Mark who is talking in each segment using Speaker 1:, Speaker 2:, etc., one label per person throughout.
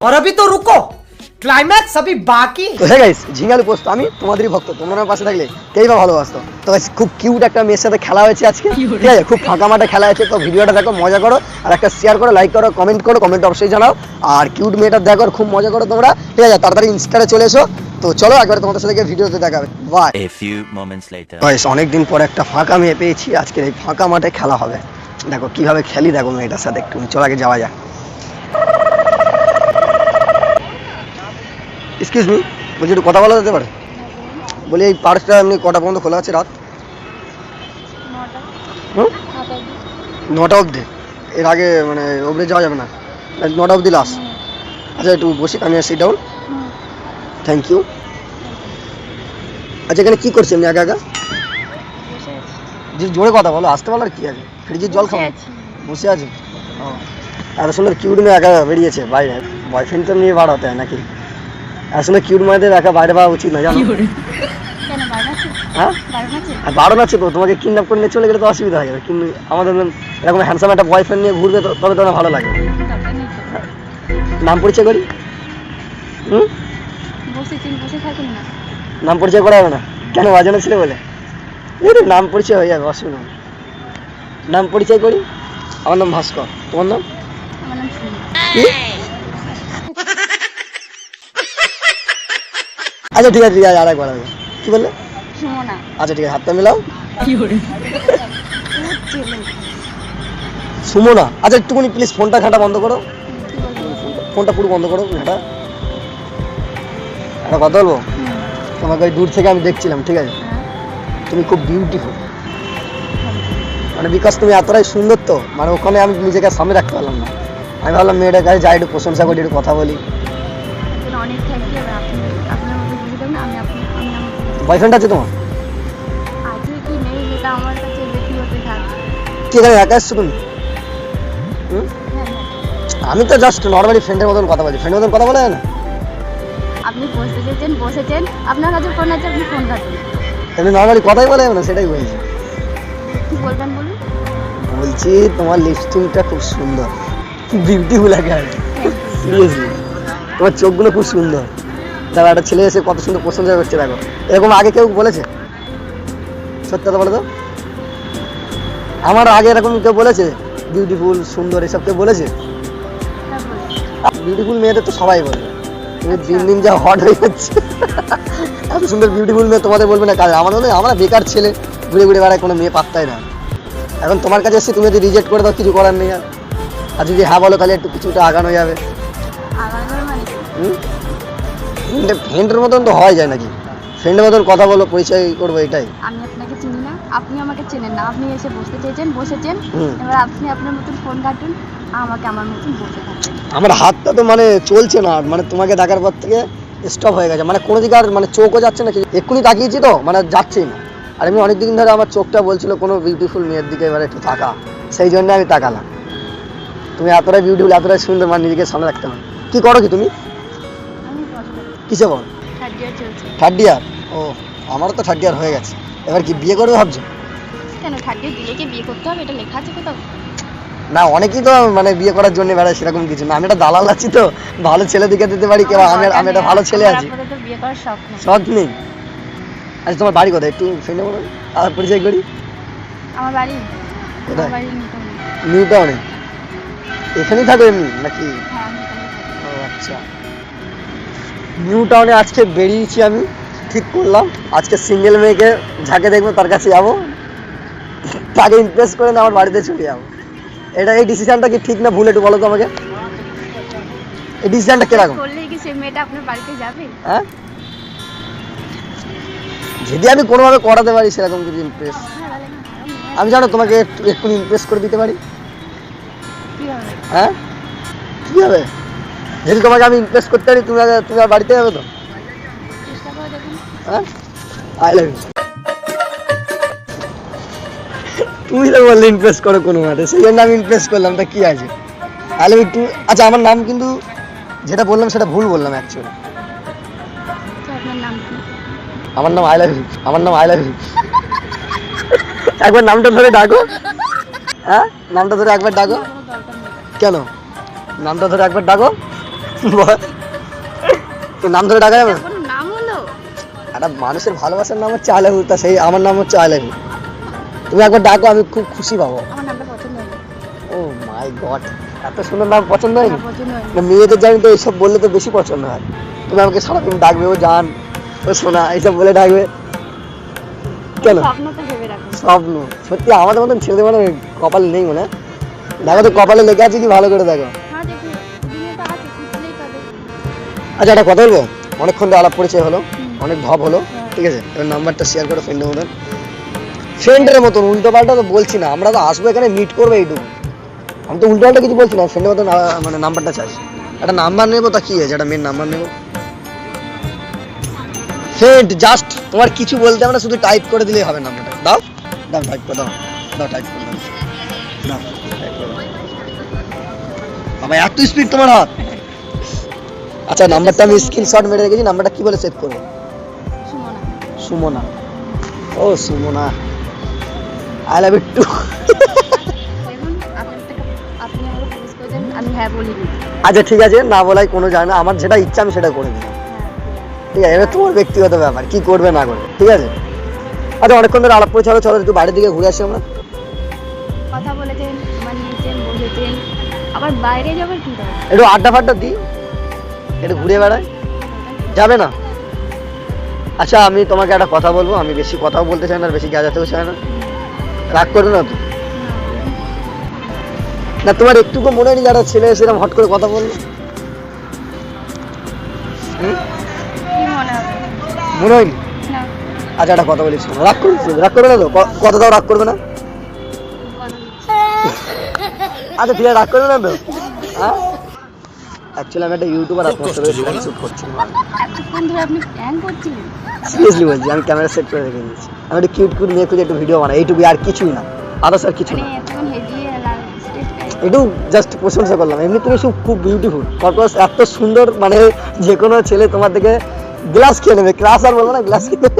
Speaker 1: और अभी तो रुको क्लाइमैक्स अभी बाकी है।
Speaker 2: তো হ্যাঁ গাইস ঝিঙ্গালু পোস্ত আমি তোমাদেরই ভক্ত তোমরা আমার পাশে থাকলে কেই বা ভালোবাসতো তো guys, খুব কিউট একটা মেয়ের সাথে খেলা হয়েছে আজকে ঠিক আছে খুব ফাঁকা মাঠে খেলা হয়েছে তো ভিডিওটা দেখো মজা করো আর একটা শেয়ার করো লাইক করো কমেন্ট করো কমেন্ট অবশ্যই জানাও আর কিউট মেয়েটা দেখো আর খুব মজা করো তোমরা ঠিক আছে তাড়াতাড়ি ইনস্টারে চলে এসো তো চলো একবার তোমাদের সাথে গিয়ে ভিডিওতে দেখাবে bye
Speaker 3: A few moments later.
Speaker 2: Guys অনেকদিন পর একটা ফাঁকা মেয়ে পেয়েছি আজকে এই ফাঁকা মাঠে খেলা হবে। দেখো কীভাবে খেলি দেখো মেয়েটার সাথে একটু চলো আগে যাওয়া যাক। এক্সকিউজ মি বলছি একটু কথা বলা যেতে পারে? বলি এই পার্কটা এমনি কটা পর্যন্ত খোলা আছে রাত? হুম? নটা অবধি? এর আগে মানে অবধি যাওয়া যাবে না। না, নটা অবধি লাস্ট আচ্ছা একটু বসি আমি সিট ডাউন থ্যাংক ইউ আচ্ছা এখানে কি করছি এমনি একা একা? যে জোরে কথা বলো আসতে বলো আর কি আছে? ফ্রিজের জল খাব? বসে আছে। ও। এত সুন্দর কিউট মেয়ে একা বেরিয়েছে বাইরে। বয়ফ্রেন্ড তো নিয়ে বার হতে হয় নাকি? এত সুন্দর কিউট মেয়েদের একা বাইরে পাওয়া উচিত না জানো? হ্যাঁ?
Speaker 4: বারণ আছে?
Speaker 2: আর বারণ আছে তো তোমাকে কিডন্যাপ করে নিয়ে চলে গেলে তো অসুবিধা হয়ে যাবে। কিন্তু আমাদের এরকম হ্যান্ডসাম একটা বয়ফ্রেন্ড নিয়ে ঘুরবে তো- তবে তোমার ভালো লাগে। নাম পরিচয় করি? হুম?
Speaker 4: বসে থাকুন না।
Speaker 2: নাম পরিচয় করা হবে না। কেন অজানা ছিল বলে? নাম পরিচয় হয়ে যাবে অসুবিধা। নাম পরিচয় করি? আমার নাম ভাস্কর। তোমার নাম? আচ্ছা ঠিক আছে ঠিক আছে আরেকবার আরেকবার। কি বললে? আচ্ছা ঠিক আছে হাতটা মিলাও।
Speaker 4: চেলে
Speaker 2: সুমো না আচ্ছা একটুখানি প্লিজ ফোনটা ঘাটা বন্ধ করো। ফোনটা পুরো বন্ধ করো ঘাটা। একটা কথা বলব? তোমাকে ওই দূর থেকে আমি দেখছিলাম ঠিক আছে? তুমি খুব বিউটিফুল মানে বিকজ তুমি এতটাই সুন্দর তো মানে ওখানে আমি নিজেকে সামনে রাখতে পারলাম না। আমি ভাবলাম মেয়েটার কাছে যাই একটু প্রশংসা করি একটু কথা বলি। বয়ফ্রেন্ড আছে তোমার?
Speaker 4: কি
Speaker 2: এখানে একা এসছো তুমি?
Speaker 4: হ্যাঁ হ্যাঁ।
Speaker 2: আমি তো জাস্ট নর্মালি ফ্রেন্ডের মতন কথা বলছি। ফ্রেন্ডের মতন কথা বলা যায় না?
Speaker 4: আপনি বসতে চেয়েছেন বসেছেন। আপনার কাছে ফোন আছে আপনি ফোন কাটুন।
Speaker 2: এমনি নর্মালি কথাই বলা না সেটাই বলছি।
Speaker 4: কি বলবেন বলুন?
Speaker 2: বলছি তোমার লিপস্টিকটা খুব সুন্দর। বিউটিফুল লাগে আর সিরিয়াসলি তোমার চোখগুলো খুব সুন্দর। দেখো একটা ছেলে এসে কত সুন্দর প্রশংসা করছে দেখো। এরকম আগে কেউ বলেছে? সত্যি কথা বলো তো। আমার আগে এরকম কেউ বলেছে? বিউটিফুল সুন্দর এসব কেউ বলেছে?
Speaker 4: তারপরে
Speaker 2: বিউটিফুল মেয়েদের তো সবাই বলবে তুমি দিন দিন যা হট হয়ে যাচ্ছে। এত সুন্দর বিউটিফুল মেয়ে তোমাদের বলবে না কাজ। আমাদের মনে আমরা বেকার ছেলে। ঘুরে ঘুরে বেড়ায় কোনো মেয়ে পাত্তাই না। এখন তোমার কাছে এসে তুমি যদি রিজেক্ট করে দাও কিছু করার নেই আর। আর যদি হ্যাঁ বলো তাহলে একটু কিছুটা আগানো যাবে।
Speaker 4: আগামী মানে
Speaker 2: ফ্রেন্ডের মতন তো হয় যায় নাকি? ফ্রেন্ডের মতন কথা বলো পরিচয় করব এটাই।
Speaker 4: আমি আপনাকে আপনি আমাকে চেনেন না। আপনি এসে বসতে চেয়েছেন বসেছেন। এবার আপনি আপনার মতন ফোন কাটুন আমাকে আমার মতন বসে থাকবেন
Speaker 2: আমার হাতটা তো মানে চলছে না মানে তোমাকে দেখার পর থেকে স্টপ হয়ে গেছে। মানে কোনো দিকে আর মানে চোখও যাচ্ছে না এক্ষুনি তাকিয়েছি তো মানে যাচ্ছেই না। আর আমি অনেক দিন ধরে আমার চোখটা বলছিল কোনো বিউটিফুল মেয়ের দিকে এবার একটু তাকা সেই জন্য আমি তাকালাম। তুমি এতটাই বিউটিফুল এতটাই সুন্দর মানে নিজেকে সামনে রাখতে হবে। কি করো কি তুমি? কিসে বল?
Speaker 4: থার্ড ইয়ার
Speaker 2: থার্ড ইয়ার ও। আমারও তো থার্ড ইয়ার হয়ে গেছে। এবার কি বিয়ে করবে ভাবছ?
Speaker 4: কেন থার্ড ইয়ার দিলে কি বিয়ে করতে হবে? এটা লেখা আছে কোথাও?
Speaker 2: না অনেকেই তো মানে বিয়ে করার জন্য বেড়ায় সেরকম কিছু না। আমি একটা দালাল আছি তো। ভালো ছেলে দিকে দিতে পারি কেউ। আমি আমি একটা ভালো ছেলে আছি।
Speaker 4: শখ নেই।
Speaker 2: শখ নেই? আচ্ছা তোমার বাড়ি কোথায়? একটু ফ্রেন্ডে বলো। আর পরিচয় করি?
Speaker 4: আমার বাড়ি
Speaker 2: কোথায়? নিউ টাউনে এখানেই থাকো এমনি নাকি?
Speaker 4: হ্যাঁ আমি এখানেই থাকি।
Speaker 2: ও আচ্ছা। নিউ টাউনে আজকে বেরিয়েছি আমি। ঠিক করলাম। আজকে সিঙ্গেল মেয়েকে যাকে দেখব তার কাছে যাব। তাকে ইমপ্রেস করে না আমার বাড়িতে চলে যাব। এটা এই ডিসিশনটা কি ঠিক না ভুল একটু বলো তো আমাকে? এই ডিসিশনটা কীরকম?
Speaker 4: কি সেই মেয়েটা আপনার বাড়িতে যাবে?
Speaker 2: হ্যাঁ? যদি আমি কোনোভাবে করাতে পারি সেরকম কিছু ইমপ্রেস আমি জানো তোমাকে একটু এক্ষুনি ইমপ্রেস করে দিতে পারি?
Speaker 4: কি হবে?
Speaker 2: হ্যাঁ? কি হবে? যদি তোমাকে আমি ইমপ্রেস করতে পারি তুমি তুমি আর বাড়িতে যাবে তো? I love you. তুমি তো বললে ইমপ্রেস করো কোনো মাঠে সেই জন্য আমি ইমপ্রেস করলাম তা কি আছে? আই লাভ ইউ টু আচ্ছা আমার নাম কিন্তু যেটা বললাম সেটা ভুল বললাম অ্যাকচুয়ালি
Speaker 4: তো কি?
Speaker 2: আমার নাম আই লাভ ইউ আমার নাম আই লাভ ইউ। একবার নামটা ধরে ডাকো। হ্যাঁ? নামটা ধরে একবার ডাকো।
Speaker 4: কোনো?
Speaker 2: নামটা ধরে একবার ডাকো। তোর নাম ধরে ডাকা যাবে? না? একটা মানুষের ভালোবাসার নাম হচ্ছে আলাহু তা সেই আমার নাম হচ্ছে আলাহু তুমি একবার ডাকো আমি খুব খুশি পাবো।
Speaker 4: আমার নামটা পছন্দ হলো
Speaker 2: ও মাই গড এত সুন্দর নাম পছন্দ হয়নি?
Speaker 4: পছন্দ হয়নি।
Speaker 2: না মেয়েদের জানি তো এইসব বললে তো বেশি পছন্দ হয়। তুমি আমাকে সারাদিন ডাকবে ও জান ও সোনা এইসব বলে ডাকবে। কেন
Speaker 4: স্বপ্ন তো ভেবে রাখুন
Speaker 2: স্বপ্ন সত্যি আমাদের মতন ছেলেদের মানে কপাল নেই মনে হয়। দেখো তো কপালে লেগে আছে কি ভালো করে দেখো।
Speaker 4: হ্যাঁ
Speaker 2: আচ্ছা একটা কথা বলব? অনেকক্ষণ তো আলাপ পরিচয় হলো। অনেক ভাব হলো। ঠিক আছে? এবার নাম্বারটা শেয়ার করো ফ্রেন্ডের মতন। ফ্রেন্ডের মতন উল্টো পাল্টা তো বলছি না, আমরা তো আসব এখানে মিট করব এইটুকু। আমি তো উল্টো পাল্টা কিছু বলছি না ফ্রেন্ডের মতন মানে নাম্বারটা চাইছি একটা নাম্বার নেব, তা কি আছে একটা মেন নাম্বার নেব। ফ্রেন্ড জাস্ট তোমার কিছু বলতে না, শুধু টাইপ করে দিলেই হবে নাম্বারটা। দাও। দাও টাইপ করে দাও। দাও টাইপ করে দাও। বাবা, এত স্পিড তোমার হাত। আচ্ছা নাম্বারটা আমি স্ক্রিনশট মেরে রেখেছি, নাম্বারটা কি বলে সেভ করব?
Speaker 4: সুমনা।
Speaker 2: ও
Speaker 4: Sumana. I love it too
Speaker 2: আচ্ছা ঠিক আছে না বলাই কোনো যায় না আমার যেটা ইচ্ছা আমি সেটা করে দিই ঠিক আছে এটা তোমার ব্যক্তিগত ব্যাপার কি করবে না করবে ঠিক আছে? আচ্ছা অনেকক্ষণ ধরে আলাপ করে চলো চলো একটু বাড়ির দিকে ঘুরে আসি আমরা।
Speaker 4: কথা বলেছেন বলেছেন আবার বাইরে যাবার কি
Speaker 2: একটু আড্ডা ফাড্ডা দিই একটু ঘুরে বেড়ায় যাবে না? আচ্ছা আমি তোমাকে একটা কথা বলব। আমি বেশি কথাও বলতে চাই না আর বেশি গাজাতেও চাই না। রাগ করবে না তো না তোমার একটুকু মনে নেই যারা ছেলে এসে এরকম হট করে কথা বলল?
Speaker 4: মনে
Speaker 2: হয়নি? আচ্ছা একটা কথা বলিস রাগ করবে রাগ করবে না তো? কথাটাও রাগ করবে না? আচ্ছা ঠিক আছে রাগ করবে না তো? হ্যাঁ? অ্যাকচুয়ালি আমি একটা ইউটিউবার আপনার সাথে শুট করছি।
Speaker 4: এতক্ষণ ধরে আপনি প্ল্যান করছিলেন?
Speaker 2: সিরিয়াসলি বলছি আমি ক্যামেরা সেট করে রেখে দিয়েছি। আমি একটা কিউট কিউট মেয়ে খুঁজে একটু ভিডিও বানাই এইটুকু আর কিছুই না। আদার্স আর কিছু
Speaker 4: মানে
Speaker 2: না। একটু জাস্ট প্রশংসা করলাম। এমনি তুমি খুব খুব বিউটিফুল পারপাস এত সুন্দর মানে যে কোনো ছেলে তোমার থেকে গ্লাস খেয়ে নেবে। ক্লাস আর বলব না গ্লাস খেয়ে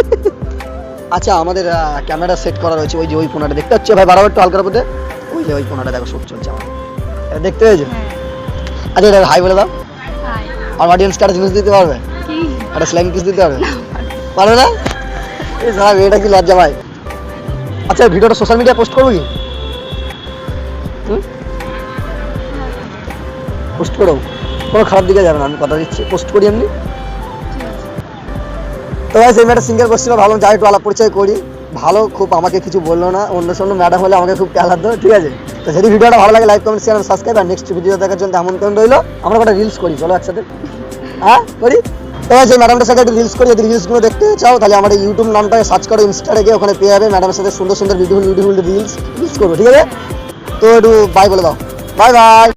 Speaker 2: আচ্ছা আমাদের ক্যামেরা সেট করা রয়েছে ওই যে ওই কোনাটা। দেখতে পাচ্ছ ভাই বারবার একটু হালকার মধ্যে ওই যে ওই কোনাটা দেখো শুট চলছে আমার দেখতে পেয়েছ?
Speaker 4: হ্যাঁ।
Speaker 2: আচ্ছা এটা হাই বলে দাও।
Speaker 4: হাই
Speaker 2: আমার অডিয়েন্সকে একটা জিনিস দিতে পারবে? একটা স্ল্যাং কিস দিতে পারবে পারবে না? এই সাহেব এটা কি লজ্জা ভাই আচ্ছা ভিডিওটা সোশ্যাল মিডিয়া পোস্ট করব কি? পোস্ট করো। কোনো খারাপ দিকে যাবে না আমি কথা দিচ্ছি। পোস্ট করি এমনি? তো ভাই সেই ম্যাডাম সিঙ্গেল করছিল ভাবলাম যাই একটু আলাপ পরিচয় করি। ভালো খুব আমাকে কিছু বলল না। অন্য সন্য ম্যাডাম হলে আমাকে খুব দো ঠিক আছে? তো যদি ভিডিওটা ভালো লাগে লাইক কমেন্ট শেয়ার সাবস্ক্রাইব আর নেক্সট ভিডিও দেখার জন্য আমন্ত্রণ রইল, আমরা কটা রিলস করি, চলো একসাথে। হ্যাঁ করি? তো যে ম্যাডামটার সাথে একটু রিলস করি, যদি রিলসগুলো দেখতে চাও, তাহলে আমার ইউটিউব নামটাকে সার্চ করো ইনস্টারে গিয়ে ওখানে পেয়ে যাবে। ম্যাডামের সাথে সুন্দর সুন্দর বিউটিফুল বিউটিফুল রিলস রিলস করব, ঠিক আছে? তো একটু বাই বলে দাও। Bye bye